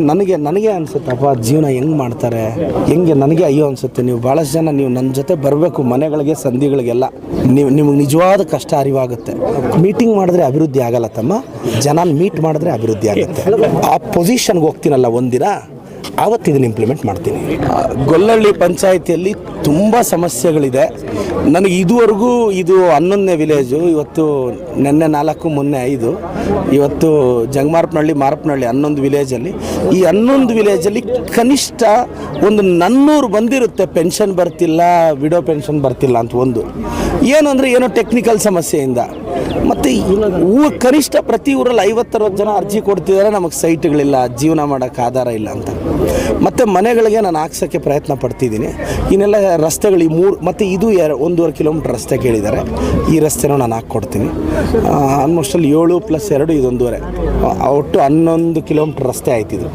ನನಗೆ ನನಗೆ ಅನ್ಸುತ್ತಪ್ಪ ಜೀವನ ಹೆಂಗೆ ಮಾಡ್ತಾರೆ? ಹೆಂಗೆ ನನಗೆ ಅಯ್ಯೋ ಅನ್ಸುತ್ತೆ? ನೀವು ಭಾಳಷ್ಟು ಜನ ನೀವು ನನ್ನ ಜೊತೆ ಬರಬೇಕು, ಮನೆಗಳಿಗೆ, ಸಂಧಿಗಳಿಗೆಲ್ಲ. ನೀವು, ನಿಮಗೆ ನಿಜವಾದ ಕಷ್ಟ ಅರಿವಾಗುತ್ತೆ. ಮೀಟಿಂಗ್ ಮಾಡಿದ್ರೆ ಅಭಿವೃದ್ಧಿ ಆಗಲ್ಲ ತಮ್ಮ. ಜನ ಮೀಟ್ ಮಾಡಿದ್ರೆ ಅಭಿವೃದ್ಧಿ ಆಗುತ್ತೆ. ಆ ಪೊಸಿಷನ್ಗೆ ಹೋಗ್ತೀನಲ್ಲ ಒಂದಿನ. ಆವತ್ತು ಇದನ್ನು ಇಂಪ್ಲಿಮೆಂಟ್ ಮಾಡ್ತೀನಿ. ಗೊಲ್ಲಹಳ್ಳಿ ಪಂಚಾಯಿತಿಯಲ್ಲಿ ತುಂಬ ಸಮಸ್ಯೆಗಳಿದೆ. ನನಗೆ ಇದುವರೆಗೂ ಇದು ಹನ್ನೊಂದನೇ ವಿಲೇಜು ಇವತ್ತು ನಿನ್ನೆ ನಾಲ್ಕು, ಮೊನ್ನೆ ಐದು, ಇವತ್ತು ಜಂಗಮಾರಪನಹಳ್ಳಿ ಮಾರಪ್ಪನಹಳ್ಳಿ ಹನ್ನೊಂದು ವಿಲೇಜಲ್ಲಿ ಈ ಹನ್ನೊಂದು ವಿಲೇಜಲ್ಲಿ ಕನಿಷ್ಠ ಒಂದು ನನ್ನೂರು ಬಂದಿರುತ್ತೆ ಪೆನ್ಷನ್ ಬರ್ತಿಲ್ಲ ವಿಡೋ ಪೆನ್ಷನ್ ಬರ್ತಿಲ್ಲ ಅಂತ ಒಂದು. ಏನು ಅಂದರೆ ಏನೋ ಟೆಕ್ನಿಕಲ್ ಸಮಸ್ಯೆಯಿಂದ. ಮತ್ತು ಊ ಕನಿಷ್ಠ ಪ್ರತಿ ಊರಲ್ಲಿ ಐವತ್ತರವತ್ತು ಜನ ಅರ್ಜಿ ಕೊಡ್ತಿದ್ದಾರೆ, ನಮಗೆ ಸೈಟ್ಗಳಿಲ್ಲ ಜೀವನ ಮಾಡೋಕ್ಕೆ ಆಧಾರ ಇಲ್ಲ ಅಂತ. ಮತ್ತು ಮನೆಗಳಿಗೆ ನಾನು ಹಾಕ್ಸೋಕ್ಕೆ ಪ್ರಯತ್ನ ಪಡ್ತಿದ್ದೀನಿ. ಇನ್ನೆಲ್ಲ ರಸ್ತೆಗಳು ಈ ಮೂರು, ಮತ್ತು ಇದು ಎರ ಒಂದೂವರೆ ಕಿಲೋಮೀಟ್ರ್ ರಸ್ತೆ ಕೇಳಿದ್ದಾರೆ. ಈ ರಸ್ತೆನೂ ನಾನು ಹಾಕ್ಕೊಡ್ತೀನಿ. ಆಲ್ಮೋಸ್ಟಲ್ಲಿ ಏಳು ಪ್ಲಸ್ ಎರಡು ಇದೊಂದೂವರೆ. ಒಟ್ಟು ಹನ್ನೊಂದು ಕಿಲೋಮೀಟ್ರ್ ರಸ್ತೆ ಆಯ್ತಿದ್ರು.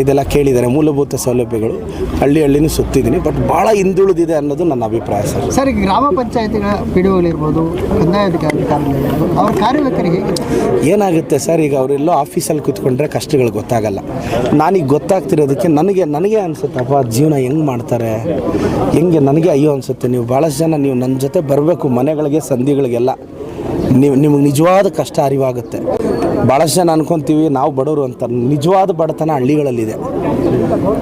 ಇದೆಲ್ಲ ಕೇಳಿದ್ದಾರೆ ಮೂಲಭೂತ ಸೌಲಭ್ಯಗಳು. ಹಳ್ಳಿ ಹಳ್ಳಿನೂ ಸುತ್ತಿದ್ದೀನಿ ಬಟ್ ಭಾಳ ಹಿಂದುಳಿದಿದೆ ಅನ್ನೋದು ನನ್ನ ಅಭಿಪ್ರಾಯ ಸರ್. ಸರ್ ಈಗ ಗ್ರಾಮ ಪಂಚಾಯತಿಗಳ ಪಿ ಡಿ ಒಗಳಿರ್ಬೋದು ಕಂದಾಯ ಅಧಿಕಾರಿಗಳಿರ್ಬೋದು ಅವ್ರ ಕಾರ್ಯವೈಖರಿ ಹೇಗೆ? ಏನಾಗುತ್ತೆ ಸರ್ ಈಗ ಅವರೆಲ್ಲೋ ಆಫೀಸಲ್ಲಿ ಕೂತ್ಕೊಂಡ್ರೆ ಕಷ್ಟಗಳು ಗೊತ್ತಾಗಲ್ಲ. ನಾನೀಗ ಗೊತ್ತಾಗ್ತಿರೋದಕ್ಕೆ ನನಗೆ ನನಗೆ ಅನಿಸುತ್ತಪ್ಪ ಜೀವನ ಹೆಂಗೆ ಮಾಡ್ತಾರೆ? ಹೆಂಗೆ ನನಗೆ ಅಯ್ಯೋ ಅನಿಸುತ್ತೆ ನೀವು. ಭಾಳಷ್ಟು ಜನ ನೀವು ನನ್ನ ಜೊತೆ ಬರಬೇಕು ಮನೆಗಳಿಗೆ ಸಂಧಿಗಳಿಗೆಲ್ಲ. ನಿಮಗೆ ನಿಜವಾದ ಕಷ್ಟ ಅರಿವಾಗುತ್ತೆ. ಭಾಳಷ್ಟು ಜನ ಅನ್ಕೊಂತೀವಿ, ನಾವು ಬಡವರು ಅಂತ. ನಿಜವಾದ ಬಡತನ ಹಳ್ಳಿಗಳಲ್ಲಿದೆ.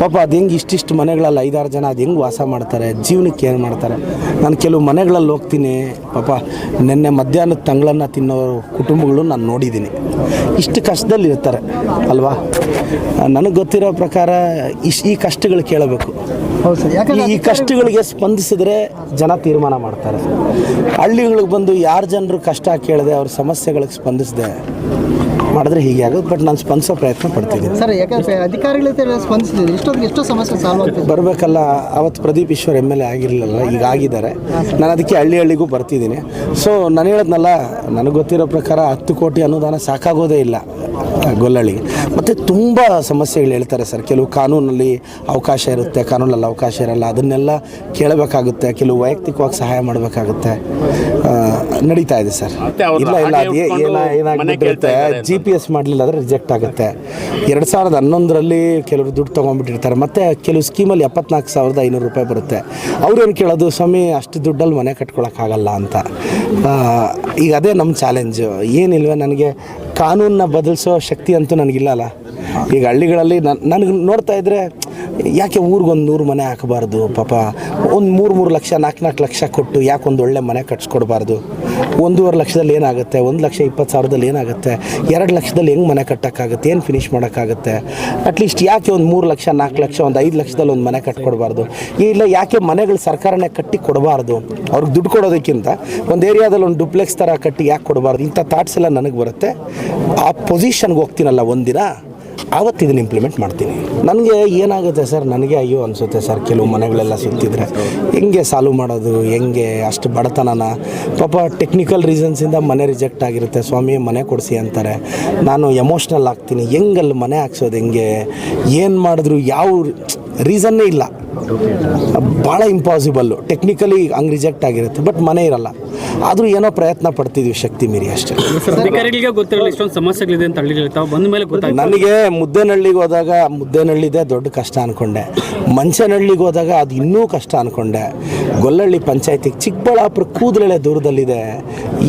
ಪಾಪ ಅದು ಹೆಂಗೆ ಇಷ್ಟಿಷ್ಟು ಮನೆಗಳಲ್ಲಿ ಐದಾರು ಜನ ಅದು ಹೆಂಗೆ ವಾಸ ಮಾಡ್ತಾರೆ, ಜೀವನಕ್ಕೆ ಏನು ಮಾಡ್ತಾರೆ. ನಾನು ಕೆಲವು ಮನೆಗಳಲ್ಲಿ ಹೋಗ್ತೀನಿ, ಪಾಪ ನಿನ್ನೆ ಮಧ್ಯಾಹ್ನದ ತಂಗಳನ್ನು ತಿನ್ನೋ ಕುಟುಂಬಗಳು ನಾನು ನೋಡಿದ್ದೀನಿ ಇಷ್ಟು ಕಷ್ಟದಲ್ಲಿ ಇರ್ತಾರೆ ಅಲ್ವಾ? ನನಗೆ ಗೊತ್ತಿರೋ ಪ್ರಕಾರ ಇಶ್ ಈ ಕಷ್ಟಗಳು ಕೇಳಬೇಕು. ಹೌದು ಸರ್. ಈ- ಯಾಕಂದ್ರೆ ಈ ಕಷ್ಟಗಳಿಗೆ ಸ್ಪಂದಿಸಿದ್ರೆ ಜನ ತೀರ್ಮಾನ ಮಾಡ್ತಾರೆ ಹಳ್ಳಿಗಳಿಗೆ ಬಂದು ಯಾರು ಜನರು ಕಷ್ಟ ಕೇಳದೆ ಅವ್ರ ಸಮಸ್ಯೆಗಳಿಗೆ ಸ್ಪಂದಿಸದೆ ಮಾಡಿದ್ರೆ ಹೀಗೆ ಆಗುತ್ತೆ ಬಟ್ ನಾನು ಸ್ಪಂದಿಸೋ ಪ್ರಯತ್ನ ಪಡ್ತಿದ್ದೀನಿ ಸರ್ ಯಾಕಂದ್ರೆ ಅಧಿಕಾರಿಗಳ ಸ್ಪಂದಿಸಿದ್ರು ಇಷ್ಟೊಂದು ಎಷ್ಟೋ ಸಮಸ್ಯೆ ಸಾಲ್ವ್ ಆಗ್ತದೆ. ಬರಬೇಕಲ್ಲ ಅವತ್ತು Pradeep Eshwar M L A ಆಗಿರಲಿಲ್ಲ ಈಗ ಆಗಿದ್ದಾರೆ. ನಾನು ಅದಕ್ಕೆ ಹಳ್ಳಿ ಹಳ್ಳಿಗೂ ಬರ್ತಿದ್ದೀನಿ. ಸೊ ನಾನು ಹೇಳೋದ್ನಲ್ಲ ನನಗೆ ಗೊತ್ತಿರೋ ಪ್ರಕಾರ ಹತ್ತು ಕೋಟಿ ಅನುದಾನ ಸಾಕಾಗೋದೇ ಇಲ್ಲ ಗೊಲ್ಲಳಿಗೆ ಮತ್ತು ತುಂಬ ಸಮಸ್ಯೆಗಳು ಹೇಳ್ತಾರೆ ಸರ್. ಕೆಲವು ಕಾನೂನಲ್ಲಿ ಅವಕಾಶ ಇರುತ್ತೆ ಕಾನೂನಲ್ಲಿ ಅವಕಾಶ ಇರಲ್ಲ. ಅದನ್ನೆಲ್ಲ ಕೇಳಬೇಕಾಗುತ್ತೆ ಕೆಲವು ವೈಯಕ್ತಿಕವಾಗಿ ಸಹಾಯ ಮಾಡಬೇಕಾಗುತ್ತೆ. ನಡೀತಾ ಇದೆ ಸರ್. ಇಲ್ಲ ಇಲ್ಲ ಹಾಗೆ ಅದು ಏ- ಉಟ್ಕೊಂಡು ಏನ ಮನೆ ಏನಾಗ್ಬಿಟ್ಟಿರುತ್ತೆ ಕೇಳ್ತಾ ಇದ್ದಾರೆ ಜಿ ಪಿ ಎಸ್ ಮಾಡಲಿಲ್ಲ ಅಂದರೆ ರಿಜೆಕ್ಟ್ ಆಗುತ್ತೆ. ಎರಡು ಸಾವಿರದ ಹನ್ನೊಂದರಲ್ಲಿ ಕೆಲವರು ದುಡ್ಡು ತೊಗೊಂಡ್ಬಿಟ್ಟಿರ್ತಾರೆ. ಮತ್ತು ಕೆಲವು ಸ್ಕೀಮಲ್ಲಿ ಎಪ್ಪತ್ನಾಲ್ಕು ಸಾವಿರದ ಐನೂರು ರೂಪಾಯಿ ಬರುತ್ತೆ. ಅವ್ರೇನು ಕೇಳೋದು? ಸ್ವಾಮಿ, ಅಷ್ಟು ದುಡ್ಡಲ್ಲಿ ಮನೆ ಕಟ್ಕೊಳಕ್ಕಾಗಲ್ಲ ಅಂತ. ಈಗ ಅದೇ ನಮ್ಮ ಚಾಲೆಂಜು ಏನಿಲ್ವೇ ನನಗೆ ಕಾನೂನನ್ನ ಬದಲಿಸೋ ಶಕ್ತಿ ಅಂತೂ ನನಗಿಲ್ಲಲ್ಲ ಈಗ ಹಳ್ಳಿಗಳಲ್ಲಿ ನನ್, ನನಗೆ ನೋಡ್ತಾ ಇದ್ದರೆ ಯಾಕೆ ಊರಿಗೊಂದು ನೂರು ಮನೆ ಹಾಕಬಾರ್ದು? ಪಾಪ ಒಂದು ಮೂರು ಮೂರು ಲಕ್ಷ ನಾಲ್ಕು ನಾಲ್ಕು ಲಕ್ಷ ಕೊಟ್ಟು ಯಾಕೆ ಒಂದು ಒಳ್ಳೆ ಮನೆ ಕಟ್ಸ್ಕೊಡ್ಬಾರ್ದು? ಒಂದೂವರೆ ಲಕ್ಷದಲ್ಲಿ ಏನಾಗುತ್ತೆ? ಒಂದು ಲಕ್ಷ ಇಪ್ಪತ್ತು ಸಾವಿರದಲ್ಲಿ ಏನಾಗುತ್ತೆ? ಎರಡು ಲಕ್ಷದಲ್ಲಿ ಹೆಂಗೆ ಮನೆ ಕಟ್ಟೋಕ್ಕಾಗುತ್ತೆ? ಏನು ಫಿನಿಷ್ ಮಾಡೋಕ್ಕಾಗುತ್ತೆ? ಅಟ್ಲೀಸ್ಟ್ ಯಾಕೆ ಒಂದು ಮೂರು ಲಕ್ಷ, ನಾಲ್ಕು ಲಕ್ಷ, ಒಂದು ಐದು ಲಕ್ಷದಲ್ಲಿ ಒಂದು ಮನೆ ಕಟ್ಕೊಡ್ಬಾರ್ದು? ಇಲ್ಲ, ಯಾಕೆ ಮನೆಗಳು ಸರ್ಕಾರನೇ ಕಟ್ಟಿ ಕೊಡಬಾರ್ದು? ಅವ್ರಿಗೆ ದುಡ್ಡು ಕೊಡೋದಕ್ಕಿಂತ ಒಂದು ಏರಿಯಾದಲ್ಲಿ ಒಂದು ಡುಪ್ಲೆಕ್ಸ್ ಥರ ಕಟ್ಟಿ ಯಾಕೆ ಕೊಡಬಾರ್ದು? ಇಂಥ ಥಾಟ್ಸ್ ಎಲ್ಲ ನನಗೆ ಬರುತ್ತೆ. ಆ ಪೊಸಿಷನ್ಗೆ ಹೋಗ್ತೀನಲ್ಲ ಒಂದಿನ? ಆವತ್ತು ಇದನ್ನು ಇಂಪ್ಲಿಮೆಂಟ್ ಮಾಡ್ತೀನಿ. ನನಗೆ ಏನಾಗುತ್ತೆ ಸರ್? ನನಗೆ ಅಯ್ಯೋ ಅನಿಸುತ್ತೆ ಸರ್, ಕೆಲವು ಮನೆಗಳೆಲ್ಲ ಸುತ್ತಿದ್ರೆ. ಹೆಂಗೆ ಸಾಲ್ವ್ ಮಾಡೋದು? ಹೆಂಗೆ ಅಷ್ಟು ಬಡತನನ? ಪಾಪ ಟೆಕ್ನಿಕಲ್ ರೀಸನ್ಸಿಂದ ಮನೆ ರಿಜೆಕ್ಟ್ ಆಗಿರುತ್ತೆ. ಸ್ವಾಮಿ, ಮನೆ ಕೊಡಿಸಿ ಅಂತಾರೆ. ನಾನು ಎಮೋಷ್ನಲ್ ಆಗ್ತೀನಿ. ಹೆಂಗಲ್ಲಿ ಮನೆ ಹಾಕ್ಸೋದು ಹೆಂಗೆ? ಏನು ಮಾಡಿದ್ರು? ಯಾವ ರೀಸನ್ನೇ ಇಲ್ಲ. ಭಾಳ ಇಂಪಾಸಿಬಲ್ಲು ಟೆಕ್ನಿಕಲಿ ಹಂಗೆ ರಿಜೆಕ್ಟ್ ಆಗಿರುತ್ತೆ. ಬಟ್ ಮನೆ ಇರಲ್ಲ. ಆದರೂ ಏನೋ ಪ್ರಯತ್ನ ಪಡ್ತಿದ್ವಿ ಶಕ್ತಿ ಮೀರಿ ಅಷ್ಟೇ. ಅಧಿಕಾರಿಗಳಿಗೆ ಇಷ್ಟೊಂದು ಸಮಸ್ಯೆಗಳಿದೆ ಅಂತ ಹಳ್ಳಿಗಳು ತಾವು ಬಂದ ಮೇಲೆ ಗೊತ್ತಾಯ್ತು. ನನಗೆ ಮುದ್ದೇನಹಳ್ಳಿಗೆ ಹೋದಾಗ ಮುದ್ದೇನಹಳ್ಳಿದೆ ದೊಡ್ಡ ಕಷ್ಟ ಅನ್ಕೊಂಡೆ. ಮಂಚನಹಳ್ಳಿಗೆ ಹೋದಾಗ ಅದು ಇನ್ನೂ ಕಷ್ಟ ಅನ್ಕೊಂಡೆ. ಗೊಲ್ಲಹಳ್ಳಿ ಪಂಚಾಯತಿಗೆ ಚಿಕ್ಕಬಳ್ಳಾಪುರ ಕೂದಲೆಳೆ ದೂರದಲ್ಲಿದೆ.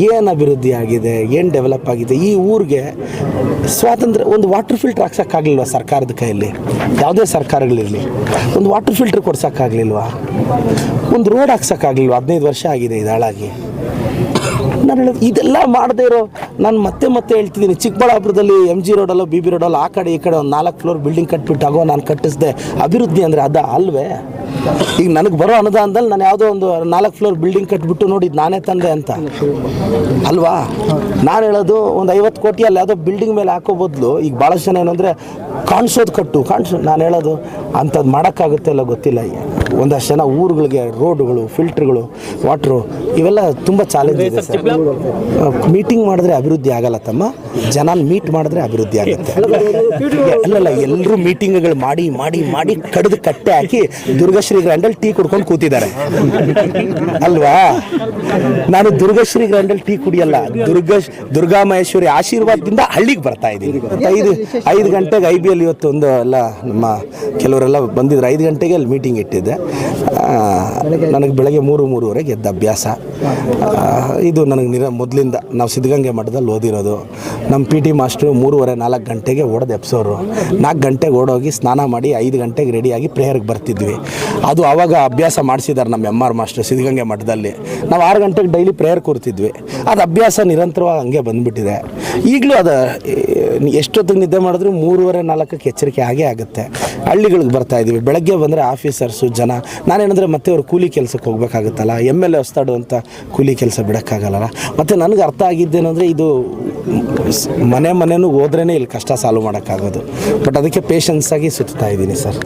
ಏನು ಅಭಿವೃದ್ಧಿ ಆಗಿದೆ ಏನು ಡೆವಲಪ್ ಆಗಿದೆ? ಈ ಊರಿಗೆ ಸ್ವಾತಂತ್ರ್ಯ ಒಂದು ವಾಟರ್ ಫಿಲ್ಟರ್ ಹಾಕ್ಸೋಕ್ಕಾಗಲಿಲ್ವ ಸರ್ಕಾರದ ಕೈಯಲ್ಲಿ? ಯಾವುದೇ ಸರ್ಕಾರಗಳಿರಲಿ. ಒಂದು ವಾಟರ್ ಫಿಲ್ಟರ್ ಕೊಡ್ಸೋಕ್ಕಾಗಲಿಲ್ವಾ? ಒಂದು ರೋಡ್ ಹಾಕ್ಸೋಕ್ಕಾಗಲಿಲ್ವ? ಹದಿನೈದು ವರ್ಷ ಆಗಿದೆ ಇದು ಹಾಳಾಗಿ ನಾನು ಹೇಳೋದು ಇದೆಲ್ಲ ಮಾಡದೇ ಇರೋ, ನಾನು ಮತ್ತೆ ಮತ್ತೆ ಹೇಳ್ತಿದ್ದೀನಿ. ಚಿಕ್ಕಬಳ್ಳಾಪುರದಲ್ಲಿ ಎಂ ಜಿ ರೋಡಲ್ಲೋ ಬಿ ಬಿ ರೋಡಲ್ಲೋ ಆ ಕಡೆ ಈ ಕಡೆ ಒಂದು ನಾಲ್ಕು ಫ್ಲೋರ್ ಬಿಲ್ಡಿಂಗ್ ಕಟ್ಬಿಟ್ಟಾಗೋ ನಾನು ಕಟ್ಟಿಸಿದೆ. ಅಭಿವೃದ್ಧಿ ಅಂದರೆ ಅದ ಅಲ್ವೇ? ಈಗ ನನಗೆ ಬರೋ ಅನುದಾನದಲ್ಲಿ ನಾನು ಯಾವುದೋ ಒಂದು ನಾಲ್ಕು ಫ್ಲೋರ್ ಬಿಲ್ಡಿಂಗ್ ಕಟ್ಬಿಟ್ಟು ನೋಡಿ ನಾನೇ ತಂದೆ ಅಂತ. ಅಲ್ವಾ? ನಾನು ಹೇಳೋದು ಒಂದು ಐವತ್ತು ಕೋಟಿ ಅಲ್ಲಿ ಯಾವುದೋ ಬಿಲ್ಡಿಂಗ್ ಮೇಲೆ ಹಾಕೋ ಬದಲು ಈಗ ಭಾಳಷ್ಟು ಜನ ಏನಂದರೆ ಕಾಣಿಸೋದು ಕಟ್ಟು, ಕಾಣಿಸೋ ನಾನು ಹೇಳೋದು ಅಂಥದ್ದು ಮಾಡೋಕ್ಕಾಗುತ್ತೆ ಅಲ್ಲ ಗೊತ್ತಿಲ್ಲ ಒಂದಷ್ಟು ಜನ ಊರುಗಳಿಗೆ, ರೋಡ್ಗಳು, ಫಿಲ್ಟ್ರ್ಗಳು, ವಾಟ್ರು ಇವೆಲ್ಲ ತುಂಬ ಚಾಲೆಂಜ್ ಇದೆ ಮೀಟಿಂಗ್ ಮಾಡಿದ್ರೆ ಅಭಿವೃದ್ಧಿ ಆಗಲ್ಲ ತಮ್ಮ. ಜನ ಮೀಟ್ ಮಾಡಿದ್ರೆ ಅಭಿವೃದ್ಧಿ ಆಗುತ್ತೆ. ಅಲ್ಲಲ್ಲ, ಎಲ್ಲರೂ ಮೀಟಿಂಗ್ಗಳು ಮಾಡಿ ಮಾಡಿ ಮಾಡಿ ಕಡಿದು ಕಟ್ಟೆ ಹಾಕಿ ದುರ್ಗ ದುರ್ಗಶ್ರೀ ಗ್ರ್ಯಾಂಡಲ್ಲಿ ಟೀ ಕುಡ್ಕೊಂಡು ಕೂತಿದ್ದಾರೆ. ಅಲ್ವಾ? ನಾನು ದುರ್ಗಶ್ರೀ ಗ್ರ್ಯಾಂಡಲ್ ಟೀ ಕುಡಿಯಲ್ಲ. ದುರ್ಗ, ದುರ್ಗಾ ಮಹೇಶ್ವರಿ ಆಶೀರ್ವಾದದಿಂದ ಹಳ್ಳಿಗೆ ಬರ್ತಾ ಇದ್ದೀನಿ. ಐದು ಐದು ಗಂಟೆಗೆ ಐ ಬಿ ಎಲ್ ಇವತ್ತು ಒಂದು ಎಲ್ಲ ನಮ್ಮ ಕೆಲವರೆಲ್ಲ ಬಂದಿದ್ರು. ಐದು ಗಂಟೆಗೆ ಅಲ್ಲಿ ಮೀಟಿಂಗ್ ಇಟ್ಟಿದ್ದೆ. ನನಗೆ ಬೆಳಗ್ಗೆ ಮೂರು ಮೂರುವರೆಗೆ ಎದ್ದ ಅಭ್ಯಾಸ. ಇದು ನನಗೆ ನಿರ, ಮೊದಲಿಂದ ನಾವು ಸಿದ್ಧಗಂಗೆ ಮಠದಲ್ಲಿ ಓದಿರೋದು. ನಮ್ಮ ಪಿ ಟಿ ಮಾಸ್ಟ್ರು ಮೂರುವರೆ, ನಾಲ್ಕು ಗಂಟೆಗೆ ಓಡೋದು ಎಪ್ಸೋರು. ನಾಲ್ಕು ಗಂಟೆಗೆ ಓಡೋಗಿ ಸ್ನಾನ ಮಾಡಿ ಐದು ಗಂಟೆಗೆ ರೆಡಿಯಾಗಿ ಪ್ರೇಯರ್ಗೆ ಬರ್ತಿದ್ವಿ. ಅದು ಆವಾಗ ಅಭ್ಯಾಸ ಮಾಡಿಸಿದ್ದಾರೆ ನಮ್ಮ ಎಂ ಆರ್ ಮಾಸ್ಟರ್ ಸಿದ್ಧಗಂಗೆ ಮಠದಲ್ಲಿ. ನಾವು ಆರು ಗಂಟೆಗೆ ಡೈಲಿ ಪ್ರೇಯರ್ ಕೂರ್ತಿದ್ವಿ. ಅದು ಅಭ್ಯಾಸ ನಿರಂತರವಾಗಿ ಹಂಗೆ ಬಂದುಬಿಟ್ಟಿದೆ. ಈಗಲೂ ಅದು ಎಷ್ಟೊತ್ತಿಗೆ ನಿದ್ದೆ ಮಾಡಿದ್ರು ಮೂರುವರೆ ನಾಲ್ಕಕ್ಕೆ ಎಚ್ಚರಿಕೆ ಆಗೇ ಆಗುತ್ತೆ. ಹಳ್ಳಿಗಳಿಗೆ ಬರ್ತಾ ಇದ್ದೀವಿ. ಬೆಳಗ್ಗೆ ಬಂದರೆ ಆಫೀಸರ್ಸು ಜನ. ನಾನೇನಂದರೆ ಮತ್ತೆ ಅವರು ಕೂಲಿ ಕೆಲಸಕ್ಕೆ ಹೋಗ್ಬೇಕಾಗುತ್ತಲ್ಲ ಎಂ ಎಲ್ ಎ ಹೊಸ್ತಾಡುವಂಥ ಕೂಲಿ ಕೆಲಸ ಬಿಡೋಕ್ಕಾಗಲ್ಲ ಮತ್ತು ನನಗೆ ಅರ್ಥ ಆಗಿದ್ದೇನೆಂದರೆ ಇದು ಮನೆ ಮನೆಯೂ ಹೋದ್ರೇ ಇಲ್ಲಿ ಕಷ್ಟ ಸಾಲ್ವ್ ಮಾಡೋಕ್ಕಾಗೋದು. ಬಟ್ ಅದಕ್ಕೆ ಪೇಷನ್ಸಾಗಿ ಸುತ್ತಾ ಇದ್ದೀನಿ ಸರ್.